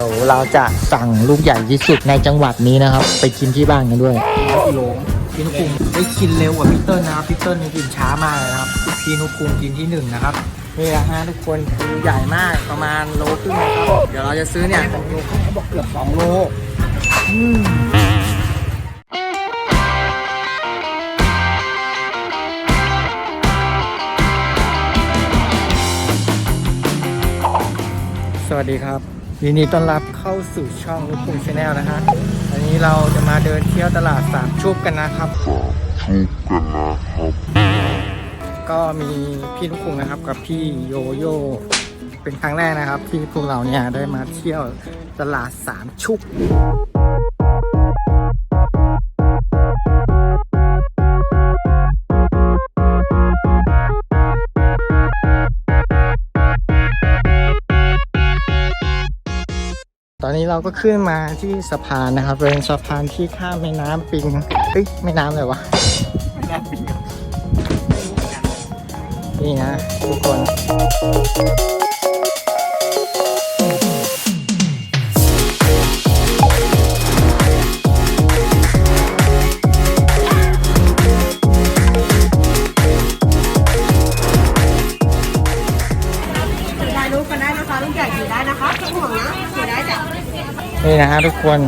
เดี๋ยวเราจะสั่งลูกใหญ่ที่สุดในจังหวัดนี้นะครับ ไปกินที่บ้านกันด้วยกิโลพี่นุกคุงได้กินเร็วกว่าพี่เติ้ลนะครับพี่เติ้ลนี่กินช้ามากเลยนะครับพี่นุกคุงกินที่หนึ่งนะครับนี่นะฮะทุกคนคือใหญ่มากประมาณโลครึ่งนะครับเดี๋ยวเราจะซื้อเนี่ยของโลครึ่งเขาบอกเกือบสองโลอืมสวัสดีครับ ยินดีต้อนรับเข้าสู่ช่องลูกคุงชาแนลนะฮะวันนี้เราจะมาเดินเที่ยวตลาดสามชุบกันนะครับก็มีพี่ลูกคุงนะครับกับพี่โยโย่เป็นครั้งแรกนะครับ ที่พวกเราเนี่ยได้มาเที่ยวตลาดสามชุบ นนี้เราก็ขึ้นมาที่สะพานนะครับเป็นสะพานที่ข้ามแม่น้ำปิงเอ้ยแม่น้ำเลยวะนี่นะทุกคน นี่นะฮะทุกคน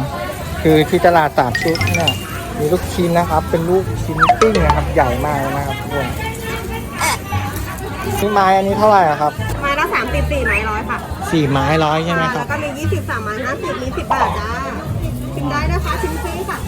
คือที่ตลาดสามชุดเนี่ยมีลูกชิ้นนะครับ เป็นลูกชิ้นปิ้งนะครับ ใหญ่มากเลยนะครับทุกคนนี่ไม้อันนี้เท่าไหร่อะครับไม้ละสามสิบสี่ไม้ร้อยค่ะสี่ไม้ร้อยใช่ไหมคแล้รับวก็มียี่สิบสามไม้ห้าสิบมีสิบบาทจ้าชิมได้นะคะชิมฟรีค่ะ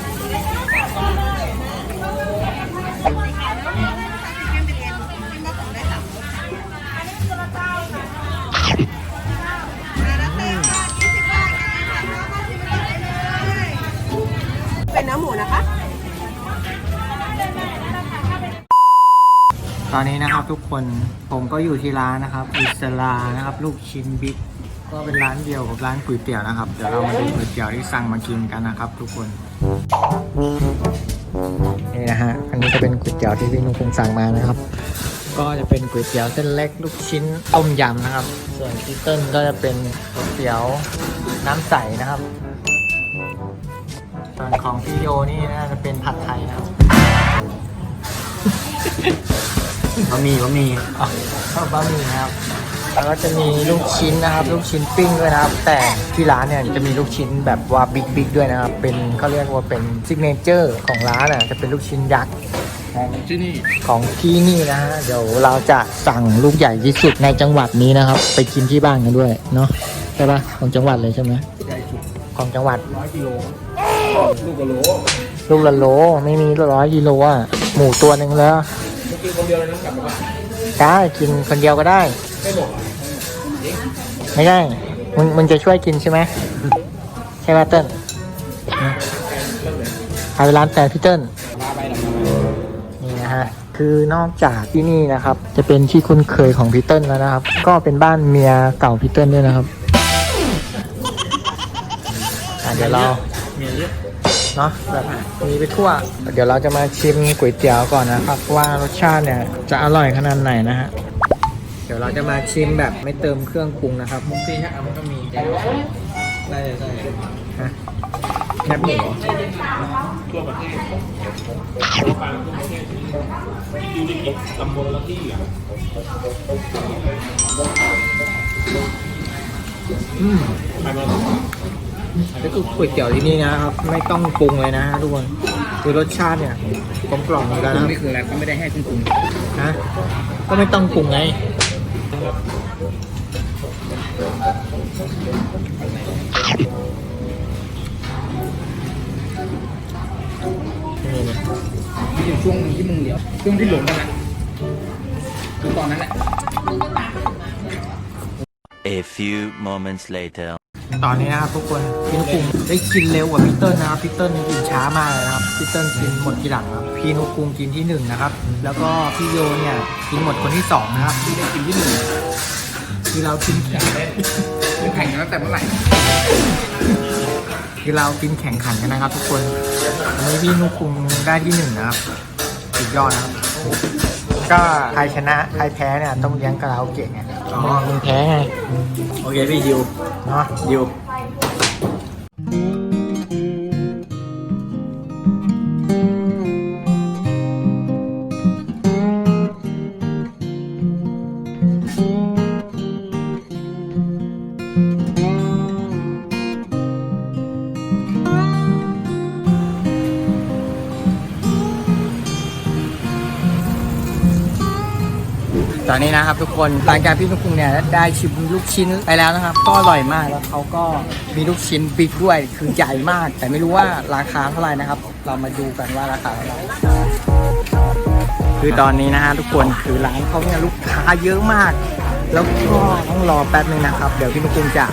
อนนี้นะครับทุกคนผมก็อยู่ที่ร้านนะครับอิสลานะครับ ลูกชิ้นบิ๊กก็เป็นร้านเดียวกับร้านก๋วยเตี๋ยวนะครับ เดี๋ยวเรามาดูก๋วยเตี๋ยวที่สั่งมากินกันนะครับ ทุกคนนี่นะฮะอันนี้จะเป็นก๋วยเตี๋ยวที่พี่นุ๊กคงสั่งมานะครับ ก็จะเป็นก๋วยเตี๋ยวเส้นเล็กลูกชิ้นต้มยำนะครับ ส่วนพี่เติ้ลก็จะเป็นก๋วยเตี๋ยวน้ำใสนะครับส่วนของพี่โยนี่น่าจะเป็นผัดไทยนะครับ บะหมี่บะหมี่อ๋อข้าวบะหมี่นะครับแล้วก็จะมีลูกชิ้นนะครับ ลูกชิ้นปิ้งด้วยนะครับ แต่ที่ร้านเนี่ยจะมีลูกชิ้นแบบว่าบิ๊กบิ๊กด้วยนะครับ เป็นเขาเรียกว่าเป็นซิกเนเจอร์ของร้านอะจะเป็นลูกชิ้นยักษ์ของที่นี่ของที่นี่นะฮะเดี๋ยวเราจะสั่งลูกใหญ่ที่สุดในจังหวัดนี้นะครับ ไปกินที่บ้านกันด้วยเนาะใช่ปะของจังหวัดเลยใช่ไหมใหญ่สุดของจังหวัดร้อยกิโลลูกกะโหลลูกละโลไม่มีร้อยกิโลอะหมูตัวหนึ่งแล้วจะ กินคนเดียวเลยนะกลับมาบ้านได้กินคนเดียวก็ได้ ไม่หมดไม่ได้ มึงมึงจะช่วยกินใช่ไหมใช่ไหมเติ้ลพาไปร้านแฟนพี่เติ้ล พาไปหน่อย นี่นะฮะ คือนอกจากที่นี่นะครับ จะเป็นที่คุ้นเคยของพี่เติ้ลแล้วนะครับ ก็เป็นบ้านเมียเก่าพี่เติ้ลด้วยนะครับอะเดี๋ยวเรา เมียเยอะ เนาะแบบมีไปทั่ว เดี๋ยวเราจะมาชิมก๋วยเตี๋ยวก่อนนะครับ ว่ารสชาติเนี่ยจะอร่อยขนาดไหนนะฮะเดี๋ยวเราจะมาชิมแบบไม่เติมเครื่องปรุงนะครับที่ฮะมันก็มีได้เลยได้เลยฮะแคบหมูเหรอทั่วประเทศอยู่ในตำบลละที่อะอืม ไปมาแล้วก็ก๋วยเตี๋ยวที่นี่นะครับ ไม่ต้องปรุงเลยนะฮะทุกคนคือรสชาติเนี่ยกลมกล่อมอยู่แล้วปรุงนะนี่คืออะไรเขาไม่ได้ให้คุณปรุงฮะก็ไม่ต้องปรุงไงนี่เนี่ยที่อยู่ช่วงที่มึงเหลียวช่วงที่หลงกันนะคือตอนนั้นแหละ A few moments later. ตอนนี้นะครับทุกคนพี่นุกคุงได้กินเร็วกว่าพี่เติ้ลนะครับพี่เติ้ลกินช้ามากเลยนะครับพี่เติ้ลกินหมดทีหลังครับพี่นุกคุงกินที่หนึ่งนะครับ แล้วก็พี่โยเนี่ยกินหมดคนที่สองนะครับที่ได้กินที่หนึ่งที่เรากินแข่งคือแข่งกันตั้งแต่เมื่อไหร่ที่เรากินแข่งขันกันนะครับ ทุกคนอันนี้พี่นุกคุงได้ที่หนึ่งนะครับสุดยอดนะครับ ก็ใครชนะใครแพ้เนี่ยต้องเลี้ยงกะลาโอเกะไง อ๋อ มึงแพ้ไงโอเคพี่ดิวเนาะดิว อนนี้นะครับทุกคนหลังจากพี่นุกคุงเนี่ยได้ชิมลูกชิ้นไปแล้วนะครับ ก็อร่อยมากแล้วเขาก็มีลูกชิ้นบิ๊กด้วยคือใหญ่มาก แต่ไม่รู้ว่าราคาเท่าไหร่นะครับ เรามาดูกันว่าราคาเท่าไหร่คือตอนนี้นะฮะทุกคนคือร้านเขาเนี่ยลูกค้าเยอะมาก แล้วก็ต้องรอแป๊บนึงนะครับ เดี๋ยวพี่นุกคุงจะ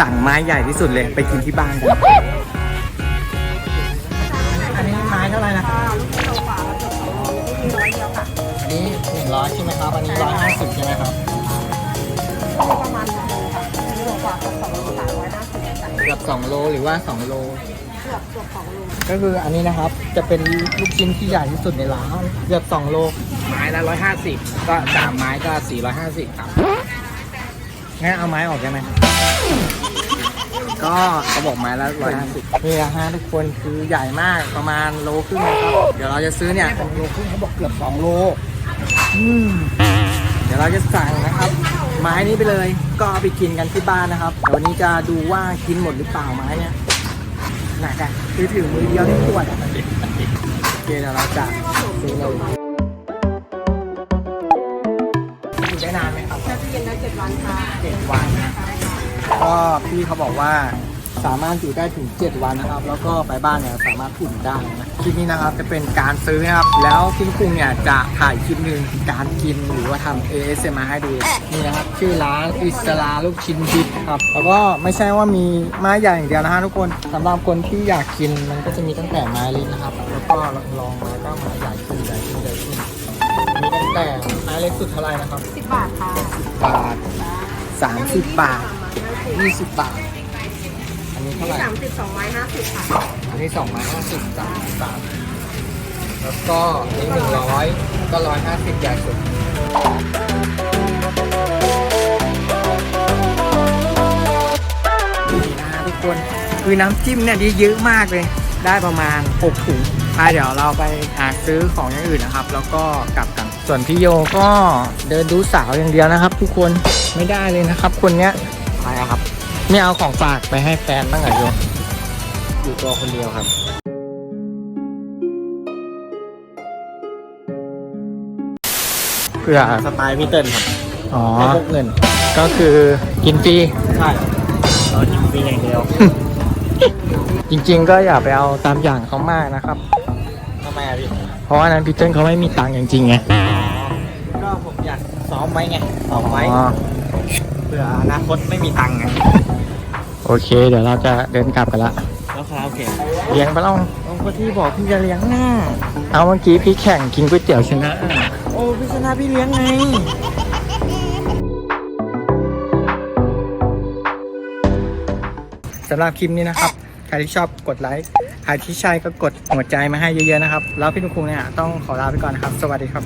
สั่งไม้ใหญ่ที่สุดเลยไปกินที่บ้านกัน นนี้หนึ่งร้อยใช่ไหมครับ อันนี้ร้อยห้าสิบใช่ไหมครับประมาณหนึ่งโลค่ะชิ้นโลกว่ากับสองโลสามร้อยห้าสิบค่ะเกือบสองโลหรือว่าสองโล เกือบเกือบสองโลก็คืออันนี้นะครับจะเป็นลูกชิ้นที่ใหญ่ที่สุดในร้านเกือบสองโล ไม้ละร้อยห้าสิบก็สามไม้ก็สี่ร้อยห้าสิบครับ งั้นเอาไม้ออกได้ไหมก็เขาบอกไม้ละร้อยห้าสิบนี่นะฮะทุกคนคือใหญ่มากประมาณโลครึ่งนะครับ เดี๋ยวเราจะซื้อเนี่ยโลครึ่งเขาบอกเกือบสองโลอืม เดี๋ยวเราจะสั่งนะครับ ไม้นี้ไปเลย ก็เอาไปกินกันที่บ้านนะครับเดี๋ยววันนี้จะดูว่ากินหมดหรือเปล่าไม้เนี่ยหนักอะคือถือมือเดียวที่ปวดอะโอเคเดี๋ยวเราจะซื้อเลยอยู่ได้นานไหมครับถ้าจะเย็นได้เจ็ดวันค่ะเจ็ดวันนะก็พี่เขาบอกว่า สามารถอยู่ได้ถึง 7 วันนะครับ แล้วก็ไปบ้านเนี่ยสามารถอุ่นได้นะคลิปนี้นะครับจะเป็นการซื้อนะครับ แล้วพี่คุงเนี่ยจะถ่ายคลิปหนึ่งการกินหรือว่าทำ ASMR ให้ดูนี่นะครับชื่อร้านอิสลาลูกชิ้นดิบครับแล้วก็ไม่ใช่ว่ามีไม้ใหญ่อย่างเดียวนะฮะทุกคนสำหรับคนที่อยากกินมันก็จะมีตั้งแต่ไม้เล็กนะครับ แล้วก็ลองมาก็ไม้ใหญ่ขึ้นใหญ่ขึ้นใหญ่ขึ้นมีตั้งแต่ไม้เล็กสุดเท่าไหร่นะครับสิบบาทค่ะบาท30 บาท 20 บาทอันนี้ เท่าไหร่ สามสิบสองไม้ห้าสิบค่ะอันนี้2ไม้50 30บาทแล้วก็อันนี้100ก็150ใหญ่สุดนี่นะฮะทุกคนคือน้ำจิ้มเนี่ยดีเยอะมากเลย ได้ประมาณ6ถุงอะเดี๋ยวเราไปหาซื้อของอย่างอื่นนะครับ แล้วก็กลับกัน ส่วนพี่โยก็เดินดูสาวอย่างเดียวนะครับ ทุกคนไม่ได้เลยนะครับ คนเนี้ยไปอะครับ ไม่เอาของฝากไปให้แฟนบ้างเหรอโยอยู่ตัวคนเดียวครับ เพื่อสไตล์พี่เติ้ลครับอ๋อ ไม่พกเงินก็คือกินฟรี ใช่เราจิ้มฟรีอย่างเดียว จริงๆ ก็อย่าไปเอาตามอย่างเขามากนะครับ ทำไมอะพี่ เพราะว่านั้นพี่เติ้ลเขาไม่มีตังค์จริงๆไงก็ผมอยากซ้อมไว้ไงซ้อมไว้อ๋อ เผื่ออนาคตไม่มีตังค์ไง โอเค เดี๋ยวเราจะเดินกลับกันละแล้วคาราโอเกะเลี้ยงไปแล้วเอาก็ที่บอกพี่จะเลี้ยงหน้า เอาเมื่อกี้พี่แข่งกินก๋วยเตี๋ยวชนะ โอ้พี่ชนะพี่เลี้ยงไงสำหรับคลิปนี้นะครับ ใครที่ชอบกดไลค์ ใครที่ใช่ก็กดหัวใจมาให้เยอะๆนะครับ แล้วพี่นุกคุงเนี่ยต้องขอลาไปก่อนนะครับ สวัสดีครับ